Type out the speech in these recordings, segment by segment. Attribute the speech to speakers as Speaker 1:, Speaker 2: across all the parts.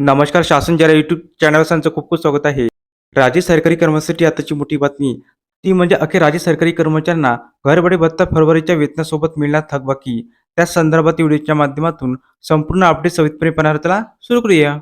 Speaker 1: नमस्कार शासन जरा यूट्यूब चॅनल त्यांचं खूप खूप स्वागत आहे. राज्य सरकारी कर्मचाऱ्यांसाठी आताची मोठी बातमी. ती म्हणजे अखेर राज्य सरकारी कर्मचाऱ्यांना घरबडे भत्ता फरवरीच्या वेतनासोबत मिळणार थकबाकी. त्या संदर्भात व्हिडिओच्या माध्यमातून संपूर्ण अपडेट सवितपणे पाहण्याला सुरू करूया.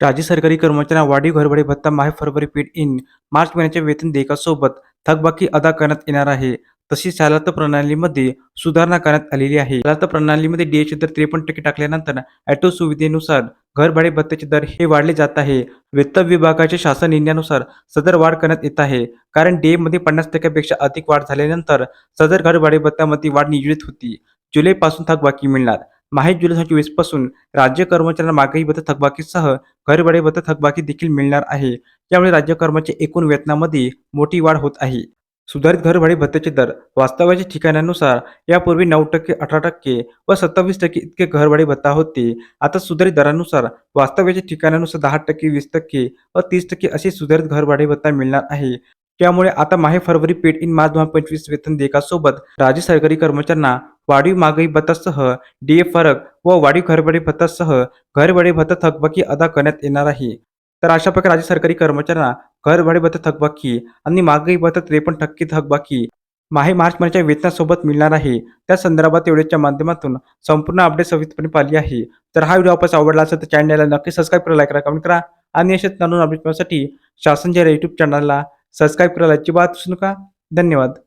Speaker 1: राज्य सरकारी कर्मचाऱ्यांना वाढीव घरबडे भत्ता माहे फरवरी पेड इन मार्च महिन्याच्या वेतन देयकासोबत थकबाकी अदा करण्यात येणार आहे. तशीच चालत प्रणालीमध्ये सुधारणा करण्यात आलेली आहे. चालत प्रणालीमध्ये डीएचे दर त्रेपन्न टक्के टाकल्यानंतर ॲटो सुविधेनुसार घरभाडे भत्त्याचे दर हे वाढले जात आहे. वित्त विभागाच्या शासन निर्णयानुसार सदर वाढ करण्यात येत आहे. कारण डीए मध्ये पन्नास टक्क्यापेक्षा अधिक वाढ झाल्यानंतर सदर घरभाडे भत्त्यामध्ये वाढ नियोजित होती. जुलैपासून थकबाकी मिळणार. माहे जुलै दोन चोवीसपासून राज्य कर्मचाऱ्यांना महागाई भत्ता थकबाकीसह घरभाडे भत्ता थकबाकी देखील मिळणार आहे. त्यामुळे राज्य कर्मचारी एकूण वेतनामध्ये मोठी वाढ होत आहे. सुधारित घरभाडे भत्त्याचे दर वास्तव्याच्या ठिकाणानुसार यापूर्वी नऊ टक्के अठरा टक्के व सत्तावीस टक्के इतके घरभाडे भत्ता होते. आता सुधारित दरानुसार वास्तव्याच्या ठिकाणानुसार दहा टक्के वीस टक्के व तीस टक्के असे सुधारित घरभाडे भत्ता मिळणार आहे. त्यामुळे आता माहे फरवरी पेड इन मार्च दोन हजार पंचवीस वेतन देयकासोबत राज्य सरकारी कर्मचाऱ्यांना वाढीव महागाई भत्तासह डीए फरक व वाढीव घरभाडे भत्तासह घरभाडे भत्ता थकबाकी अदा करण्यात येणार आहे. तर अशा प्रकारे राज्य सरकारी कर्मचाऱ्यांना घरभाडे भत्ता थकबाकी आणि मागही भत्ता त्रेपन्न टक्के थकबाकी. माहे मार्च महिन्याच्या वेतनासोबत मिळणार आहे. त्या संदर्भात व्हिडिओच्या माध्यमातून संपूर्ण अपडेट सविस्तरपणे पाहिली आहे. तर हा व्हिडिओ आपण आवडला असेल तर चॅनलला नक्की सबस्क्राईब करा लाईक करा कमेंट करा आणि अशाच नवीन अपडेटसाठी शासन शासनच्या यूट्यूब चॅनलला सबस्क्राईब करायला अजिबात विसरू नका. धन्यवाद.